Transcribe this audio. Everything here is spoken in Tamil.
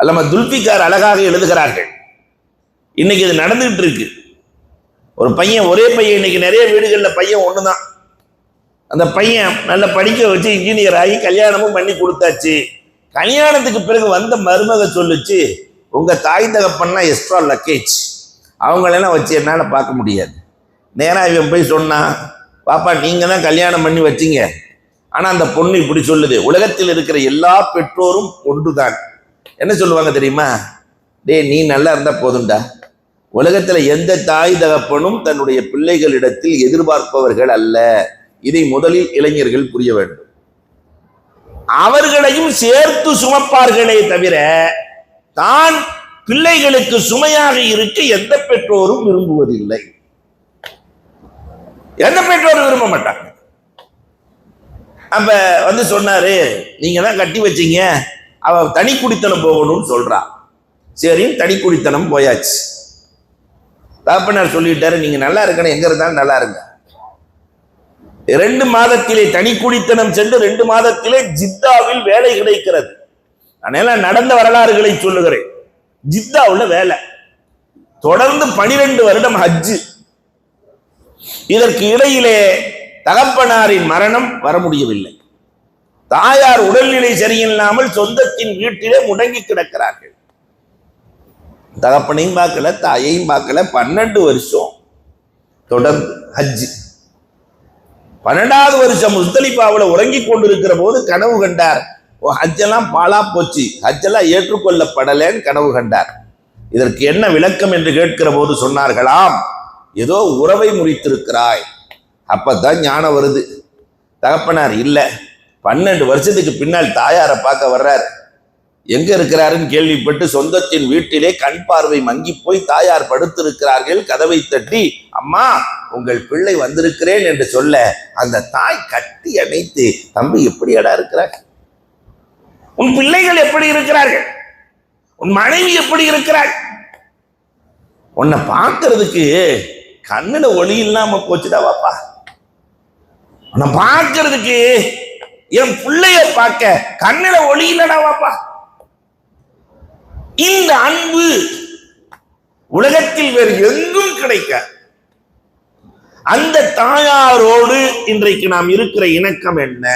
அல்லம துல்பிகார் அழகாக எழுதுகிறார்கள். இன்னைக்கு இது நடந்துகிட்டு இருக்கு. ஒரு பையன் ஒரே பையன் இன்னைக்கு நிறைய வீடுகளில் பையன் ஒன்று தான் அந்த பையன் நல்ல படிக்க வச்சு இன்ஜினியர் ஆகி கல்யாணமும் பண்ணி கொடுத்தாச்சு. கல்யாணத்துக்கு பிறகு வந்த மருமக சொல்லுச்சு உங்க தாய் தகப்பன்னா எக்ஸ்ட்ரா லக்கேஜ் அவங்களெல்லாம் வச்சு என்னால் பார்க்க முடியாது. நேராக இவன் போய் சொன்னான் பாப்பா நீங்கள் தான் கல்யாணம் பண்ணி வச்சிங்க. ஆனால் அந்த பொண்ணு இப்படி சொல்லுது உலகத்தில் இருக்கிற எல்லா பெற்றோரும் ஒன்றுதான். என்ன சொல்லுவாங்க தெரியுமா? டேய் நீ நல்லா இருந்தா போதும்டா. உலகத்துல எந்த தாய் தகப்பனும் தன்னுடைய பிள்ளைகளிடத்தில் எதிர்பார்ப்பவர்கள் அல்ல. இதை முதலில் இளைஞர்கள் புரிய வேண்டும். அவர்களையும் சேர்த்து சுமப்பார்களே தவிர தான் பிள்ளைகளுக்கு சுமையாக இருக்க எந்த பெற்றோரும் விரும்புவதில்லை. எந்த பெற்றோரும் விரும்ப மாட்டாங்க? அப்ப வந்து சொன்னாரு நீங்க தான் கட்டி வச்சீங்க. அவ தனி குடித்தனம் போகணும்னு சொல்றா. சரி தனி குடித்தனம் போயாச்சு. தாப்பனார் சொல்லிட்டாரு நீங்க நல்லா இருக்கணும் எங்க இருந்தாலும் நல்லா இருங்க. ரெண்டு மாதத்திலே தனி குடித்தனம் சென்று ரெண்டு மாதத்திலே ஜித்தாவில் வேலை கிடைக்கிறது. அதனால நடந்த வரலாறுகளை சொல்லுகிறேன். ஜித்தாவுல வேலை. தொடர்ந்து பனிரெண்டு வருடம் ஹஜ்ஜு. இதற்கு இடையிலே தகப்பனாரின் மரணம் வர முடியவில்லை. தாயார் உடல்நிலை சரியில்லாமல் சொந்தத்தின் வீட்டிலே முடங்கி கிடக்கிறார்கள். தகப்பனையும் பார்க்கல தாயையும் பார்க்கல. பன்னெண்டு வருஷம் தொடர்ந்து ஹஜ்ஜு பன்னெண்டாவது வருஷம் முஸ்தலிஃபாவில் உறங்கி கொண்டிருக்கிற போது கனவு கண்டார். ஓ ஹஜ்ஜெல்லாம் பாலா போச்சு. ஹஜ்ஜெல்லாம் ஏற்றுக்கொள்ளப்படலேன்னு கனவு கண்டார். இதற்கு என்ன விளக்கம் என்று கேட்கிற போது சொன்னார்களாம் ஏதோ உறவை முறித்திருக்கிறாய். அப்பதான் ஞானம் வருது. தகப்பனார் இல்லை பன்னெண்டு வருஷத்துக்கு பின்னால் தாயாரை பார்க்க வர்றார். எங்க இருக்கிறாருன்னு கேள்விப்பட்டு சொந்தத்தின் வீட்டிலே கண் பார்வை மங்கி போய் தாயார் படுத்திருக்கிறார்கள். கதவை தட்டி அம்மா உங்கள் பிள்ளை வந்திருக்கிறேன் என்று சொல்ல அந்த தாய் கட்டி அணைத்து தம்பி எப்படியடா இருக்கிறார் உன் பிள்ளைகள் எப்படி இருக்கிறார்கள்? உன் மனைவி எப்படி இருக்கிறாள்? உன்னை பார்க்கறதுக்கு கண்ணுல ஒளி இல்லாம போச்சுடா வாப்பா. உன்னை பார்க்கறதுக்கு என் பிள்ளைய பார்க்க கண்ணில ஒளி இல்லடா வாப்பா. இந்த அன்பு உலகத்தில் வேறு எங்கும் கிடைக்காது. அந்த தாயாரோடு இன்றைக்கு நாம் இருக்கிற இணக்கம் என்ன?